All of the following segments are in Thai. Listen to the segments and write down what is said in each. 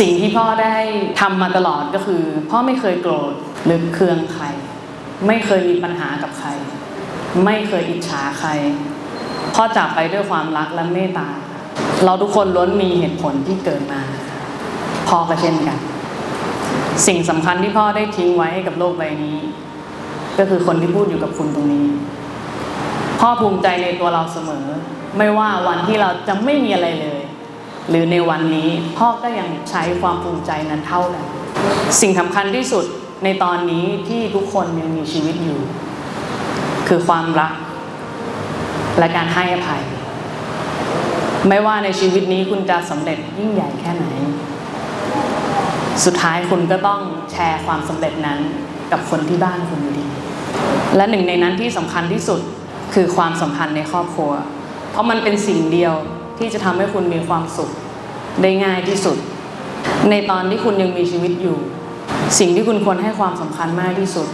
สิ่งที่พ่อได้ทำมาตลอดก็คือ พ่อไม่เคยโกรธหรือเคืองใคร ไม่เคยมีปัญหากับใคร ไม่เคยอิจฉาใคร พ่อจากไปด้วยความรักและเมตตา เราทุกคนล้วนมีเหตุผลที่เกิดมา พ่อก็เช่นกัน สิ่งสำคัญที่พ่อได้ทิ้งไว้ให้กับโลกใบนี้ ก็คือคนที่พูดอยู่กับคุณตรงนี้ พ่อภูมิใจในตัวเราเสมอ ไม่ว่าวันที่เราจะไม่มีอะไรเลย หรือในวันนี้พ่อก็ยังใช้ความภูมิใจนั้นเท่ากัน สิ่งสำคัญที่สุดในตอนนี้ที่ทุกคนยังมีชีวิตอยู่ คือความรัก และการให้อภัย ไม่ว่าในชีวิตนี้คุณจะสำเร็จยิ่งใหญ่แค่ไหน สุดท้ายคุณก็ต้องแชร์ความสำเร็จนั้นกับคนที่บ้านคุณอยู่ดี และหนึ่งในนั้นที่สำคัญที่สุดคือความสัมพันธ์ในครอบครัว เพราะมันเป็นสิ่งเดียว ที่จะทำให้คุณมีความสุขได้ง่ายที่สุด ในตอนที่คุณยังมีชีวิตอยู่ สิ่งที่คุณควรให้ความสำคัญมากที่สุด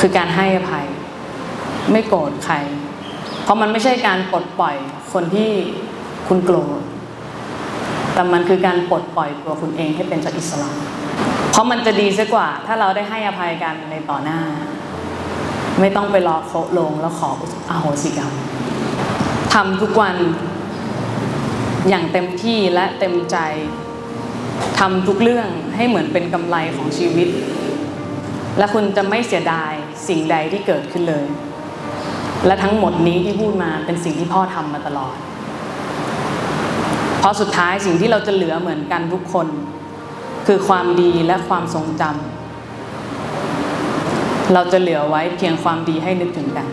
คือการให้อภัย ไม่โกรธใคร เพราะมันไม่ใช่การปลดปล่อยคนที่คุณโกรธแต่มันคือการปลดปล่อยตัวคุณเองให้เป็นจากอิสระ เพราะมันจะดีซะกว่า ถ้าเราได้ให้อภัยกันในต่อหน้า ไม่ต้องไปรอโคลงแล้วขออโหสิกรรมทำทุกวัน อย่างเต็มที่และเต็มใจทำทุกเรื่องให้เหมือนเป็นกำไรของชีวิต และคุณจะไม่เสียดายสิ่งใดที่เกิดขึ้นเลย และทั้งหมดนี้ที่พูดมาเป็นสิ่งที่พ่อทำมาตลอด เพราะสุดท้ายสิ่งที่เราจะเหลือเหมือนกันทุกคน คือความดีและความทรงจำเราจะเหลือไว้เพียงความดีให้นึกถึงกัน